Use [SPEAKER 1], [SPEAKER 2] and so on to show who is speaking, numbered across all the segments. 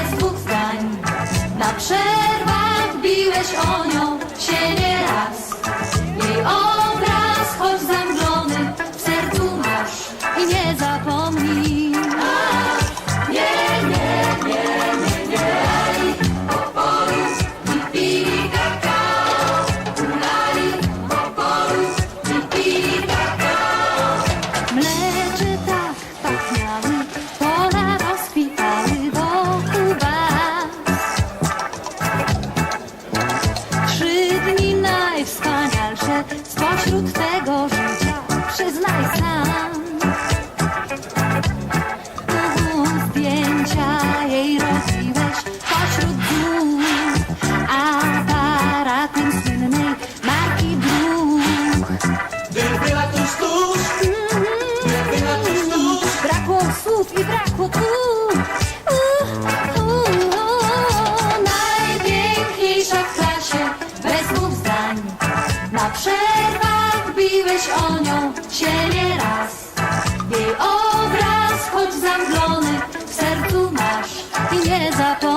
[SPEAKER 1] bez dwóch zdań. Na przerwach biłeś o nią się nie raz. Jej obraz, choć zamglony, w sercu masz i nie zapomnij. Nie, nie, nie, nie, nie. Poporu i pili kakao. Hulali, poporu i pili kakao. Nie zapomnij.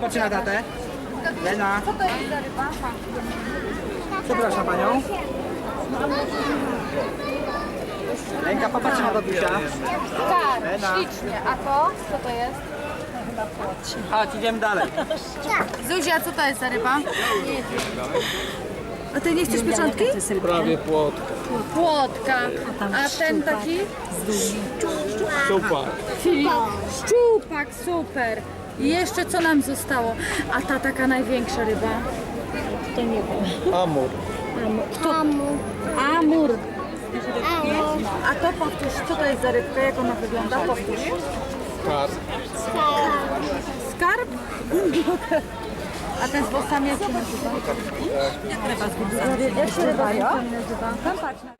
[SPEAKER 2] Popatrz na tatę. Lena. Przepraszam panią. Lenka, popatrz na tatusia.
[SPEAKER 3] Tak,
[SPEAKER 2] Lena.
[SPEAKER 3] ślicznie. A to? Co to jest?
[SPEAKER 2] Chodź, idziemy dalej.
[SPEAKER 3] Zuzia, co to jest za ryba?
[SPEAKER 4] A ty nie chcesz pieczątki?
[SPEAKER 5] Prawie płot.
[SPEAKER 3] Płotka. A ten taki?
[SPEAKER 5] Super.
[SPEAKER 3] Szczupak, super. I jeszcze co nam zostało? A ta taka największa ryba?
[SPEAKER 5] Amur.
[SPEAKER 3] Amur. A to powtórz, co to jest za rybka? Jak ona wygląda? Powtórz.
[SPEAKER 5] Kar.
[SPEAKER 3] Skarb? A ten z włosami jak się nazywa? Jak ryba z włosami? Jak się ryba nazywa? Tam patrz na...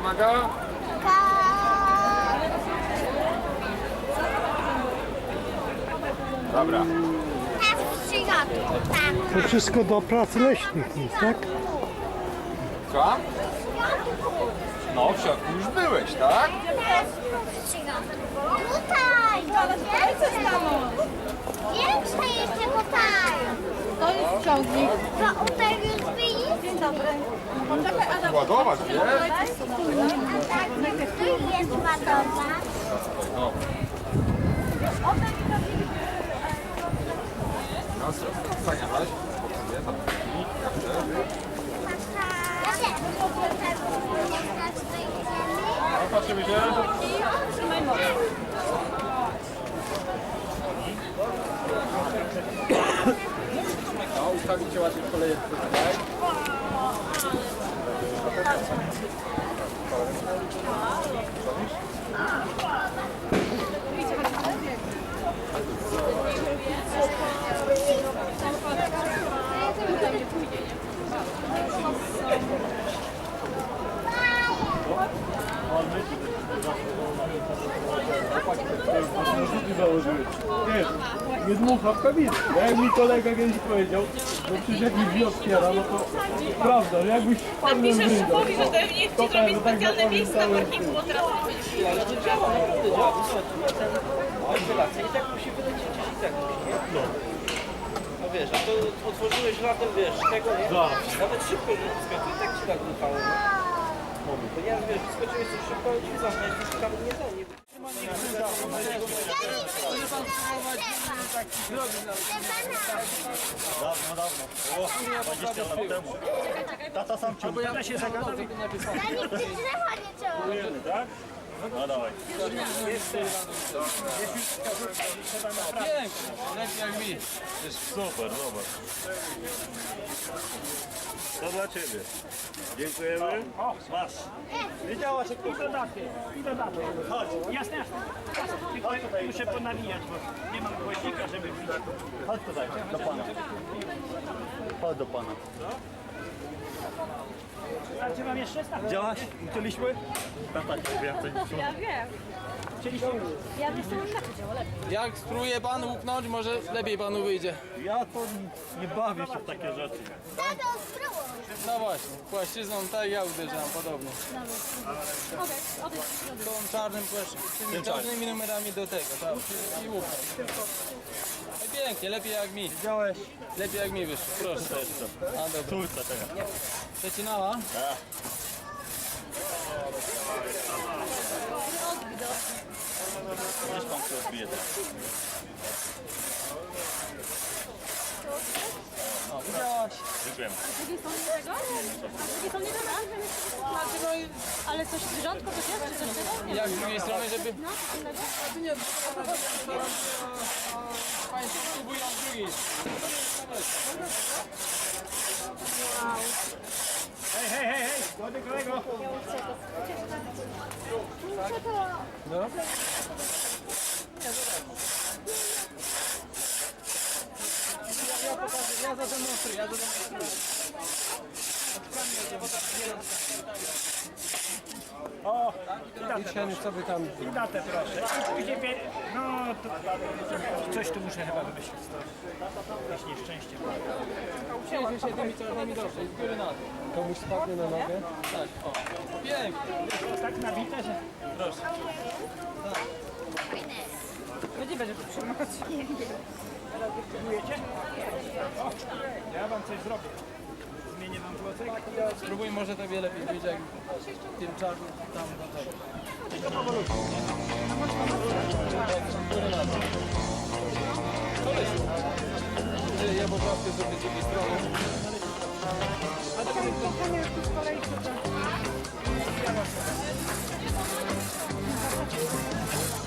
[SPEAKER 5] Uwaga. Dobra.
[SPEAKER 6] To wszystko do prac leśnych jest, tak?
[SPEAKER 5] Co? No, w środku już byłeś, tak?
[SPEAKER 7] Tutaj! Większe jeszcze tutaj!
[SPEAKER 3] To jest ciągnik.
[SPEAKER 7] To tutaj już wyjść?
[SPEAKER 3] Dzień dobry. Poczekaj, Adam. ładować, nie?
[SPEAKER 7] Tu jest ładowa.
[SPEAKER 1] Frankreich
[SPEAKER 6] nie w kabinie. Jak mi kolega kiedyś powiedział, że przecież jak mi drzwi otwiera, no to prawda, że jakbyś panem
[SPEAKER 2] Piszesz
[SPEAKER 6] wyjdą.
[SPEAKER 2] szefowi, że to niech ci zrobi specjalne miejsce na parkingu od razu.
[SPEAKER 5] Wentylacja i tak musi wylecieć gdzieś i tak musi, nie? No. No wiesz, a to otworzyłeś latem, wiesz, tego nie? Nawet szybko nie skończył, i tak ci tak duchało, no. To ja wiesz, skończyłeś coś szybko, ale ci zamknąć, to tam nie da, nie Dawno, dawno. O, 20 lat temu. Tata sam ciągnął.
[SPEAKER 7] Ja się zagadam. Ja nigdy drzewa nie ciągnął. Tak? Ciąłem.
[SPEAKER 8] Super, zobacz. To dla Ciebie. Dziękujemy. Masz.
[SPEAKER 6] Wiedziałaś, jak to daty. I do daty. Chodź. Jasne, jasne. Muszę ponawijać, bo nie mam głośnika, żeby...
[SPEAKER 8] Chodź tutaj, do Pana. Chodź do Pana.
[SPEAKER 6] A czy mam jeszcze?
[SPEAKER 8] Działaś? Chcieliśmy? Tata Ciebie, ja coś
[SPEAKER 2] Ja wiem. Ja bym sobie tak lepiej.
[SPEAKER 1] Jak spróbuje pan łupnąć, może lepiej panu wyjdzie.
[SPEAKER 8] Ja to nie bawię się w takie rzeczy.
[SPEAKER 7] Tato, spróbuj.
[SPEAKER 1] No właśnie, płaszczyzną tak ja uderzam podobnie.
[SPEAKER 2] Odejdź, odejdź.
[SPEAKER 1] Tą czarnym płaszczyzną, tymi czarnymi numerami do tego, tak. I łupnąć. No pięknie, lepiej jak mi.
[SPEAKER 8] Widziałeś?
[SPEAKER 1] Lepiej jak mi wyszło, proszę. A dobra.
[SPEAKER 8] Córce teraz.
[SPEAKER 1] Przecinała?
[SPEAKER 8] Wiesz Pan, kto odbije teraz.
[SPEAKER 1] O, widziałaś.
[SPEAKER 8] Dziękujemy.
[SPEAKER 2] drugiej strony tego? A z drugiej strony dobra? Dlaczego? Ale coś zwierzątko to jest, czy coś tego?
[SPEAKER 1] Jak z drugiej strony, żeby...
[SPEAKER 2] No, coś innego?
[SPEAKER 1] Nie, Państwo spróbują z drugiej.
[SPEAKER 6] Hej, hej, hej, hej, młody kolego.
[SPEAKER 1] No. Ja, ja pokażę, ja zademonstruję, ja zademonstruję.
[SPEAKER 6] O,
[SPEAKER 1] I ten, co by tam...
[SPEAKER 6] i datę proszę. I później, pie... no to coś tu muszę chyba wymyślić. Jakieś nieszczęście.
[SPEAKER 1] Przejedzie się tymi czarnymi doszej, z góry na dół. Komuś spadnie na nogę? Tak, o. Pięknie.
[SPEAKER 6] Tak nabite, że...
[SPEAKER 1] Proszę.
[SPEAKER 6] Próbujecie? O, ja wam coś zrobię. Zmienię wam klocek.
[SPEAKER 1] Spróbuj, może tobie lepiej wyjdzie, jak tym czarnym tam do tego. Ty, Ja poprawkę zrobię z drugiej strony.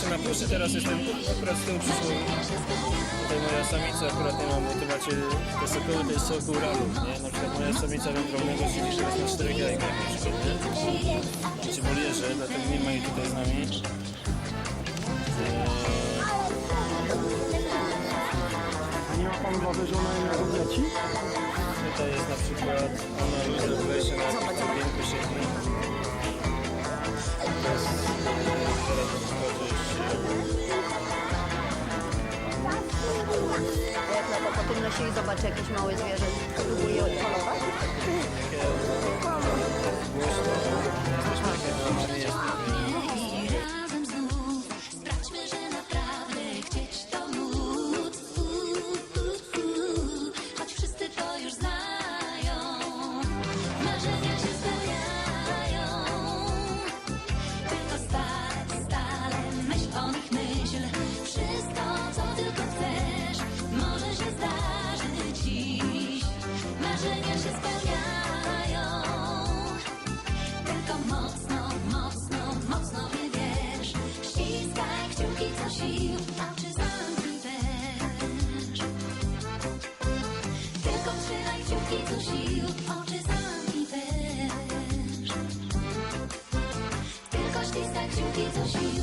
[SPEAKER 9] Się
[SPEAKER 2] napuszczę, teraz jestem akurat z tyłu przyszło tutaj moja samica, akurat nie mam, tu macie te sokoły, to jest sokół ralów, nie? Na przykład moja samica wędrownego siedzi teraz na czterech jajkach na przykład, nie? Ci bolierze, dlatego nie ma jej tutaj z nami.
[SPEAKER 6] Nie ma pan obawy, że ona jednak odleci?
[SPEAKER 2] Tutaj jest na przykład ona w lesie na jakimś tam
[SPEAKER 1] to potem nosili, zobacz jakieś małe zwierzę, próbuje odpalować.
[SPEAKER 10] Też Tylko ściskaj kciuki co sił